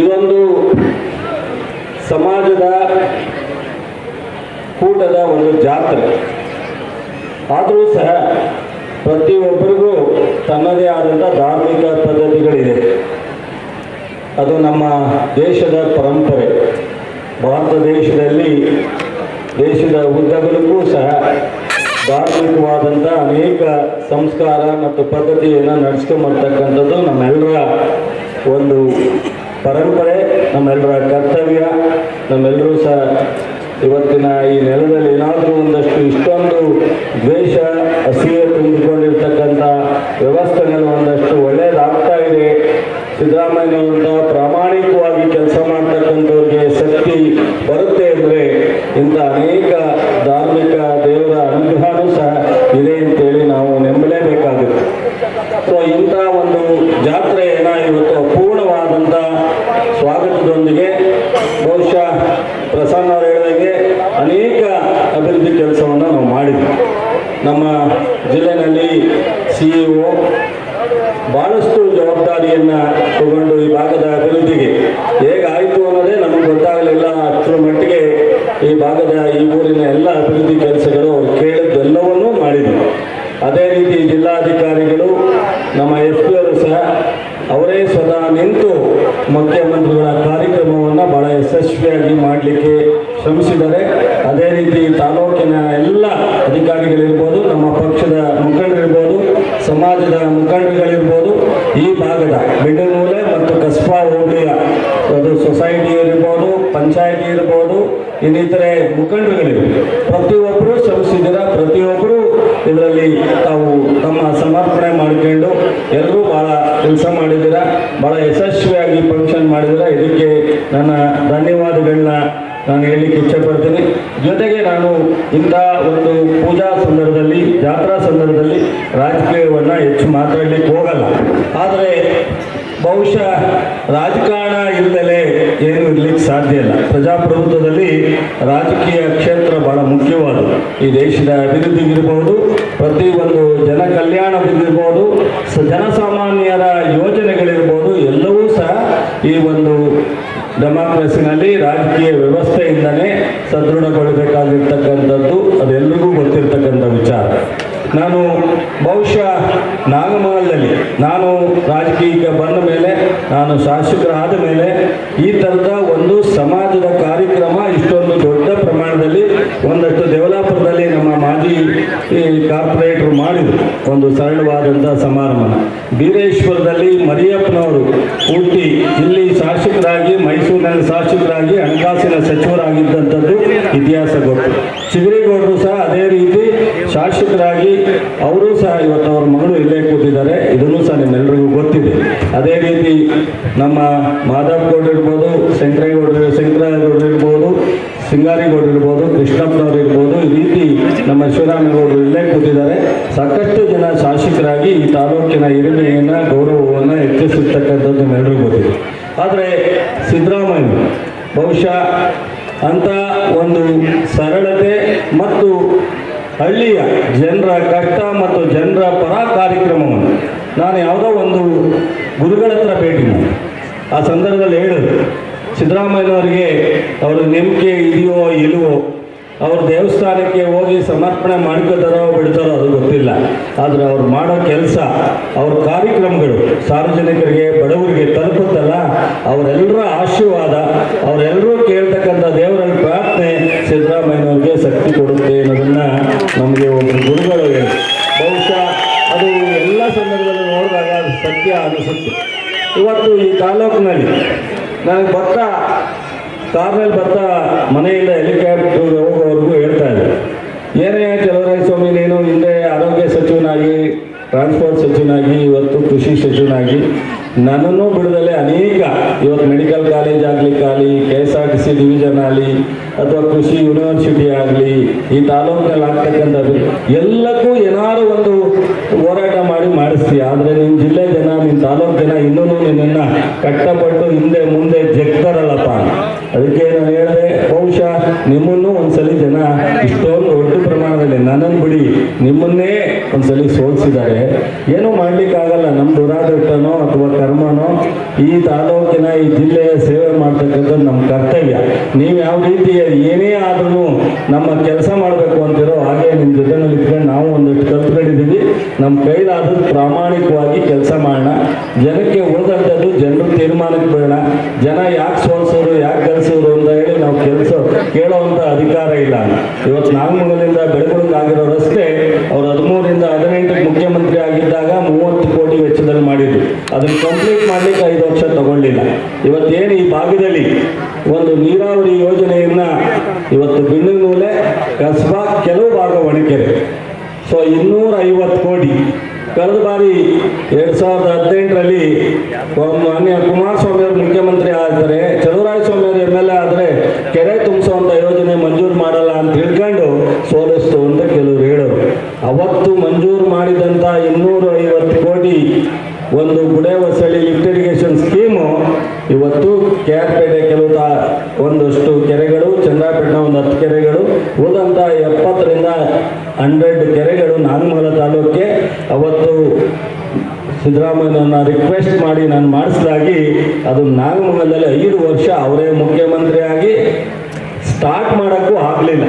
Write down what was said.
ಇದೊಂದು ಸಮಾಜದ ಕೂಟದ ಒಂದು ಜಾತ್ರೆ. ಆದರೂ ಸಹ ಪ್ರತಿಯೊಬ್ಬರಿಗೂ ತನ್ನದೇ ಆದಂಥ ಧಾರ್ಮಿಕ ಪದ್ಧತಿಗಳಿದೆ. ಅದು ನಮ್ಮ ದೇಶದ ಪರಂಪರೆ. ಭಾರತ ದೇಶದಲ್ಲಿ ದೇಶದ ಉದ್ದಗಲಕ್ಕೂ ಸಹ ಧಾರ್ಮಿಕವಾದಂಥ ಅನೇಕ ಸಂಸ್ಕಾರ ಮತ್ತು ಪದ್ಧತಿಯನ್ನು ನಡೆಸ್ಕೊಂಬರ್ತಕ್ಕಂಥದ್ದು ನಮ್ಮೆಲ್ಲರ ಒಂದು ಪರಂಪರೆ ನಮ್ಮೆಲ್ಲರ ಕರ್ತವ್ಯ ನಮ್ಮೆಲ್ಲರೂ ಸಹ ಇವತ್ತಿನ ಈ ನೆಲದಲ್ಲಿ ಏನಾದರೂ ಒಂದಷ್ಟು ಇಷ್ಟೊಂದು ದ್ವೇಷ, ಅಸೂಯೆ ತುಂಬಿಕೊಂಡಿರ್ತಕ್ಕಂಥ ವ್ಯವಸ್ಥೆಗಳು ಒಂದಷ್ಟು ಒಳ್ಳೆಯದಾಗ್ತಾ ಇದೆ. ಸಿದ್ದರಾಮಯ್ಯನವರಂಥ ಪ್ರಾಮಾಣಿಕವಾಗಿ ಕೆಲಸ ಮಾಡ್ತಕ್ಕಂಥವ್ರಿಗೆ ಶಕ್ತಿ ಬರುತ್ತೆ ಅಂದರೆ ಇಂಥ ಧಾರ್ಮಿಕ ದೇವರ ಅನುಗ್ರಹನೂ ಸಹ ಇದೆ ಅಂತೇಳಿ ನಾವು ನಂಬಲೇಬೇಕಾಗುತ್ತೆ ಸೊ ಇಂಥ ಒಂದು ಜಾತ್ರೆಯನ್ನು ಇವತ್ತು ಅಪೂರ್ಣವಾದಂಥ ಸ್ವಾಗತದೊಂದಿಗೆ ಬಹುಶಃ ಪ್ರಸನ್ನ ಅವರು ಹೇಳಿದಂಗೆ ಅನೇಕ ಅಭಿವೃದ್ಧಿ ಕೆಲಸವನ್ನು ನಾವು ಮಾಡಿದ್ವಿ ನಮ್ಮ ಜಿಲ್ಲೆನಲ್ಲಿ ಸಿ ಇ ಒ ಭಾಳಷ್ಟು ಜವಾಬ್ದಾರಿಯನ್ನು ತಗೊಂಡು ಈ ಭಾಗದ ಅಭಿವೃದ್ಧಿಗೆ ಹೇಗಾಯಿತು ಅನ್ನೋದೇ ನಮಗೆ ಗೊತ್ತಾಗಲಿಲ್ಲ. ಅಷ್ಟರ ಮಟ್ಟಿಗೆ ಈ ಭಾಗದ ಈ ಊರಿನ ಎಲ್ಲ ಅಭಿವೃದ್ಧಿ ಕೆಲಸಗಳು ಅವರು ಕೇಳಿದ್ದೆಲ್ಲವನ್ನೂ ಮಾಡಿದರು. ಅದೇ ರೀತಿ ಜಿಲ್ಲಾಧಿಕಾರಿಗಳು, ನಮ್ಮ ಎಸ್ ಪಿ ಅವರು ಸಹ ಅವರೇ ಸದಾ ನಿಂತು ಮುಖ್ಯಮಂತ್ರಿಗಳ ಕಾರ್ಯಕ್ರಮವನ್ನು ಬಹಳ ಯಶಸ್ವಿಯಾಗಿ ಮಾಡಲಿಕ್ಕೆ ಶ್ರಮಿಸಿದ್ದಾರೆ. ಅದೇ ರೀತಿ ತಾಲೂಕಿನ ಎಲ್ಲ ಅಧಿಕಾರಿಗಳಿರ್ಬೋದು ನಮ್ಮ ಪಕ್ಷದ ಮುಖಂಡರಿರ್ಬೋದು ಸಮಾಜದ ಮುಖಂಡರುಗಳಿರ್ಬೋದು ಈ ಭಾಗದ ಬಿಡನೂಲೆ ಮತ್ತು ಕಸ್ಬಾ ಹೋಬಳಿಯ ಅದು ಸೊಸೈಟಿ ಇರ್ಬೋದು ಪಂಚಾಯತಿ ಇರ್ಬೋದು, ಇನ್ನಿತರೆ ಮುಖಂಡರುಗಳಿರ್ಬೋದು. ಪ್ರತಿಯೊಬ್ಬರು ಶ್ರಮಿಸಿದ್ದೀರ ಪ್ರತಿಯೊಬ್ಬರು ಇದರಲ್ಲಿ ತಾವು ತಮ್ಮ ಸಮರ್ಪಣೆ ಮಾಡಿಕೊಂಡು ಎಲ್ಲರೂ ಭಾಳ ಕೆಲಸ ಮಾಡಿದ್ದೀರ, ಭಾಳ ಯಶಸ್ವಿಯಾಗಿ ಫಂಕ್ಷನ್ ಮಾಡಿದ್ದೀರ. ಇದಕ್ಕೆ ನನ್ನ ಧನ್ಯವಾದಗಳನ್ನ ನಾನು ಹೇಳಲಿಕ್ಕೆ ಇಚ್ಛೆಪಡ್ತೀನಿ. ಜೊತೆಗೆ ನಾನು ಇಂಥ ಒಂದು ಪೂಜಾ ಸಂದರ್ಭದಲ್ಲಿ, ಜಾತ್ರಾ ಸಂದರ್ಭದಲ್ಲಿ ರಾಜಕೀಯವನ್ನು ಹೆಚ್ಚು ಮಾತಾಡಲಿಕ್ಕೆ ಹೋಗಲ್ಲ. ಆದರೆ ಬಹುಶಃ ರಾಜಕಾರಣ ಇಲ್ಲದಲೇ ಏನು ಇರ್ಲಿಕ್ಕೆ ಸಾಧ್ಯ ಇಲ್ಲ. ಪ್ರಜಾಪ್ರಭುತ್ವದಲ್ಲಿ ರಾಜಕೀಯ ಕ್ಷೇತ್ರ ಬಹಳ ಮುಖ್ಯವಾದದ್ದು ಈ ದೇಶದ ಅಭಿವೃದ್ಧಿಗಿರ್ಬೋದು, ಪ್ರತಿಯೊಂದು ಜನ ಕಲ್ಯಾಣವಿರ್ಬೋದು ಸ ಜನಸಾಮಾನ್ಯರ ಯೋಜನೆಗಳಿರ್ಬೋದು, ಎಲ್ಲವೂ ಸಹ ಈ ಒಂದು ಡೆಮಾಕ್ರಸಿನಲ್ಲಿ ರಾಜಕೀಯ ವ್ಯವಸ್ಥೆಯಿಂದನೇ ಸದೃಢಗೊಳ್ಳಬೇಕಾಗಿರ್ತಕ್ಕಂಥದ್ದು ಅದೆಲ್ಲರಿಗೂ ಗೊತ್ತಿರ್ತಕ್ಕಂಥ ವಿಚಾರ. ನಾನು ಬಹುಶಃ ನಾಗಮಹಲ್ದಲ್ಲಿ ನಾನು ರಾಜಕೀಯಕ್ಕೆ ಬಂದ ಮೇಲೆ, ನಾನು ಶಾಸಕರಾದ ಮೇಲೆ ಈ ಥರದ ಒಂದು ಸಮಾಜದ ಕಾರ್ಯಕ್ರಮ, ಇಷ್ಟೊಂದು ದೊಡ್ಡ ಪ್ರಮಾಣದಲ್ಲಿ ಒಂದಷ್ಟು ದೇವಲಾಪುರದಲ್ಲಿ ನಮ್ಮ ಮಾಜಿ ಕಾರ್ಪೊರೇಟ್ರು ಮಾಡಿದರು. ಒಂದು ಸರಳವಾದಂಥ ಸಮಾರಂಭನ ಬೀರೇಶ್ವರದಲ್ಲಿ ಮರಿಯಪ್ಪನವರು ಹುಟ್ಟಿ ಇಲ್ಲಿ ಶಾಸಕರಾಗಿ, ಮೈಸೂರಿನಲ್ಲಿ ಶಾಸಕರಾಗಿ, ಹಣಕಾಸಿನ ಸಚಿವರಾಗಿದ್ದಂಥದ್ದು ಇತಿಹಾಸ ಗೊತ್ತು. ಚಿಗರಿಗೌಡರು ಸಹ ಅದೇ ರೀತಿ ಶಾಸಕರಾಗಿ ಅವರು ಸಹ ಇವತ್ತು ಅವ್ರ ಮಗಳು ಇಲ್ಲೇ ಕೂತಿದ್ದಾರೆ. ಇದನ್ನು ಸಹ ನಿಮ್ಮೆಲ್ಲರಿಗೂ ಗೊತ್ತಿದೆ. ಅದೇ ರೀತಿ ನಮ್ಮ ಮಾಧವ್ ಗೌಡ್ರು ಇರ್ಬೋದು ಶಂಕರೇಗೌಡರು ಶಂಕರೇಗೌಡರು ಇರ್ಬೋದು ಸಿಂಗಾರಿಗೌಡರು ಇರ್ಬೋದು, ಕೃಷ್ಣಪ್ಪನವ್ರು ಇರ್ಬೋದು, ಈ ರೀತಿ ನಮ್ಮ ಶಿವರಾಮೇಗೌಡರು ಇಲ್ಲೇ ಕೂತಿದ್ದಾರೆ. ಸಾಕಷ್ಟು ಜನ ಶಾಸಕರಾಗಿ ಈ ತಾಲೂಕಿನ ಹಿರಿಮೆಯನ್ನು, ಗೌರವವನ್ನು ಹೆಚ್ಚಿಸಿರ್ತಕ್ಕಂಥದ್ದು ನಿಮ್ಮೆಲ್ಲರಿಗೂ ಗೊತ್ತಿದೆ. ಆದರೆ ಸಿದ್ದರಾಮಯ್ಯ, ಬಹುಶಃ ಅಂಥ ಒಂದು ಸರಳತೆ ಮತ್ತು ಹಳ್ಳಿಯ ಜನರ ಕಷ್ಟ ಮತ್ತು ಜನರ ಪರ ಕಾರ್ಯಕ್ರಮವನ್ನು ನಾನು ಯಾವುದೋ ಒಂದು ಗುರುಗಳ ಹತ್ರ ಭೇಟಿ ಆ ಸಂದರ್ಭದಲ್ಲಿ ಹೇಳಿದ್ರು, ಸಿದ್ದರಾಮಯ್ಯನವರಿಗೆ ಅವ್ರ ನಂಬಿಕೆ ಇದೆಯೋ ಇಲ್ಲವೋ, ಅವ್ರ ದೇವಸ್ಥಾನಕ್ಕೆ ಹೋಗಿ ಸಮರ್ಪಣೆ ಮಾಡ್ಕೋತಾರೋ ಬಿಡ್ತಾರೋ ಅದು ಗೊತ್ತಿಲ್ಲ. ಆದರೆ ಅವ್ರು ಮಾಡೋ ಕೆಲಸ, ಅವ್ರ ಕಾರ್ಯಕ್ರಮಗಳು ಸಾರ್ವಜನಿಕರಿಗೆ, ಬಡವರಿಗೆ ತಲುಪುತ್ತಲ್ಲ, ಅವರೆಲ್ಲರ ಆಶೀರ್ವಾದ, ಅವರೆಲ್ಲರೂ ಕೇಳ್ತಕ್ಕಂಥ ನಮಗೆ ಒಂದು ಗುರುಗಳು ಬಹುಶಃ ಅದು ಎಲ್ಲ ಸಂದರ್ಭದಲ್ಲಿ ನೋಡಿದಾಗ ಅದು ಸತ್ಯ ಅನಿಸುತ್ತೆ. ಇವತ್ತು ಈ ತಾಲೂಕಿನಲ್ಲಿ ನನಗೆ ಭತ್ತ ಕಾರ್ನಲ್ಲಿ ಭತ್ತ ಮನೆಯಿಂದ ಹೆಲಿಕಾಪ್ಟರ್ ಹೋಗೋವರೆಗೂ ಹೇಳ್ತಾ ಇದ್ದಾರೆ. ಏನೇ ಚಲವರಾಯ ಸ್ವಾಮಿ, ನೀನು ಹಿಂದೆ ಆರೋಗ್ಯ ಸಚಿವನಾಗಿ ಟ್ರಾನ್ಸ್ಪೋರ್ಟ್ ಸಚಿವನಾಗಿ, ಇವತ್ತು ಕೃಷಿ ಸಚಿವನಾಗಿ ನನ್ನನ್ನು ಬಿಡದಲ್ಲೇ ಅನೇಕ. ಇವತ್ತು ಮೆಡಿಕಲ್ ಕಾಲೇಜ್ ಆಗಲಿ ಖಾಲಿ K S R T C division ಆಗಲಿ, ಅಥವಾ ಕೃಷಿ ಯೂನಿವರ್ಸಿಟಿ ಆಗಲಿ, ಈ ತಾಲೂಕಿನಲ್ಲಿ ಆಗ್ತಕ್ಕಂಥದ್ದು, ಎಲ್ಲಕ್ಕೂ ಏನಾದ್ರು ಒಂದು ಹೋರಾಟ ಮಾಡಿ ಮಾಡಿಸ್ತೀಯ. ಆದರೆ ನಿಮ್ಮ ಜಿಲ್ಲೆ ಜನ ನಿಮ್ಮ ತಾಲೂಕು ಜನ ಇನ್ನೂ ನಿನ್ನನ್ನು ಕಟ್ಟಪಟ್ಟು ಹಿಂದೆ ಮುಂದೆ ಜಗ್ತಾರಲ್ಲಪ್ಪ. ಅದಕ್ಕೆ ನಾನು ಹೇಳಿದೆ, ಬಹುಶಃ ನಿಮ್ಮನ್ನು ಒಂದ್ಸಲಿ ಜನ ಇಷ್ಟೊಂದು ದೊಡ್ಡ ಪ್ರಮಾಣದಲ್ಲಿ ನನ್ನನ್ನು ಬಿಡಿ. ನಿಮ್ಮನ್ನೇ ಒಂದ್ಸಲಿ ಸೋಲಿಸಿದ್ದಾರೆ. ಏನೂ ಮಾಡ್ಲಿಕ್ಕಾಗಲ್ಲ. ನಮ್ಮ ದುರಾದೃಷ್ಟನೋ ಅಥವಾ ಕರ್ಮನೋ, ಈ ತಾಲೂಕಿನ, ಈ ಜಿಲ್ಲೆಯ ಸೇವೆ ಮಾಡ್ತಕ್ಕಂಥದ್ದು ನಮ್ಮ ಕರ್ತವ್ಯ. ನೀವು ಯಾವ ರೀತಿ ಏನೇ ಆದ್ರೂ ನಮ್ಮ ಕೆಲಸ ಮಾಡಬೇಕು ಅಂತಿರೋ ಹಾಗೆ ನಿಮ್ಮ ಜೊತೆನಲ್ಲಿ ಇಟ್ಕೊಂಡು ನಾವು ಒಂದಷ್ಟು ಕಲ್ತ್ಕೊಂಡಿದ್ದೀವಿ ನಮ್ಮ ಕೈಲಾದದ್ದು ಪ್ರಾಮಾಣಿಕವಾಗಿ ಕೆಲಸ ಮಾಡೋಣ. ಜನಕ್ಕೆ ಉಳಿದಂಥದ್ದು ಜನರು ತೀರ್ಮಾನಕ್ಕೆ ಬೇಡ ಜನ ಯಾಕೆ ಸೋಲ್ಸೋರು, ಯಾಕೆ ಗಳಿಸೋರು ಅಂತ ಹೇಳಿ ನಾವು ಕೆಲಸ ಕೇಳೋವಂಥ ಅಧಿಕಾರ ಇಲ್ಲ. ಇವತ್ತು ನಾಗಮಂಗಲಿಂದ ಬೆಳಗುಳಿಗಾಗಿರೋ ರಸ್ತೆ ಅವ್ರು ಹದಿಮೂರಿಂದ ಹದಿನೆಂಟಕ್ಕೆ ಮುಖ್ಯಮಂತ್ರಿ ಆಗಿದ್ದಾಗ ಮೂವತ್ತು ಕೋಟಿ ವೆಚ್ಚದಲ್ಲಿ ಮಾಡಿದ್ರು ಅದನ್ನು ಕಂಪ್ಲೀಟ್ ಮಾಡ್ಲಿಕ್ಕೆ ಐದು ವರ್ಷ ತಗೊಳ್ಳಿಲ್ಲ ಇವತ್ತೇನು ಈ ಭಾಗದಲ್ಲಿ ಒಂದು ನೀರಾವರಿ ಯೋಜನೆಯನ್ನ ಇವತ್ತು ಬಿಣ್ಣುನೂಲೆ ಕಸ್ಬಾ ಕೆಲವು ಭಾಗ ಒಣಕೆರೆ ಸೊ ಇನ್ನೂರ ಐವತ್ತು ಕೋಟಿ. ಕಳೆದ ಬಾರಿ ಎರಡು ಸಾವಿರದ ಹದಿನೆಂಟರಲ್ಲಿ ಮಾನ್ಯ ಕುಮಾರಸ್ವಾಮಿ ಅವರು ಮುಖ್ಯಮಂತ್ರಿ ಆದರೆ ಚಲುವರಾಯ ಸ್ವಾಮಿ ಅವರು ಎಂ ಎಲ್ ಎ ಆದರೆ ಕೆರೆ ತುಂಬಿಸುವಂಥ ಯೋಜನೆ ಮಂಜೂರು ಮಾಡಲ್ಲ ಅಂತ ತಿಳ್ಕೊಂಡು ಸೋಲಿಸ್ತು ಅಂತ ಕೆಲವರು ಹೇಳೋರು. ಅವತ್ತು ಮಂಜೂರು ಮಾಡಿದಂಥ ಇನ್ನೂರ ಐವತ್ತು ಕೋಟಿ ಒಂದು ಗುಡೆ ವಸಳಿ ಲಿಫ್ಟ್ ಇರಿಗೇಷನ್ ಸ್ಕೀಮು ಇವತ್ತು ಕೆ ಆರ್ ಪೇಟೆ ಕೆಲವು ತಾ ಒಂದಷ್ಟು ಕೆರೆಗಳು, ಚಂದ್ರಾಪೇಟೆನ ಒಂದು ಹತ್ತು ಕೆರೆಗಳು ಉಳಿದಂಥ ಎಪ್ಪತ್ತರಿಂದ ಹಂಡ್ರೆಡ್ ಕೆರೆಗಳು ನಾಗಮಂಗಲ ತಾಲೂಕಿಗೆ ಅವತ್ತು ಸಿದ್ದರಾಮಯ್ಯನ ರಿಕ್ವೆಸ್ಟ್ ಮಾಡಿ ನಾನು ಮಾಡಿಸಲಾಗಿ ಅದು ನಾಗಮಂಗಲದಲ್ಲಿ ಐದು ವರ್ಷ ಅವರೇ ಮುಖ್ಯಮಂತ್ರಿಯಾಗಿ ಸ್ಟಾರ್ಟ್ ಮಾಡೋಕ್ಕೂ ಆಗಲಿಲ್ಲ.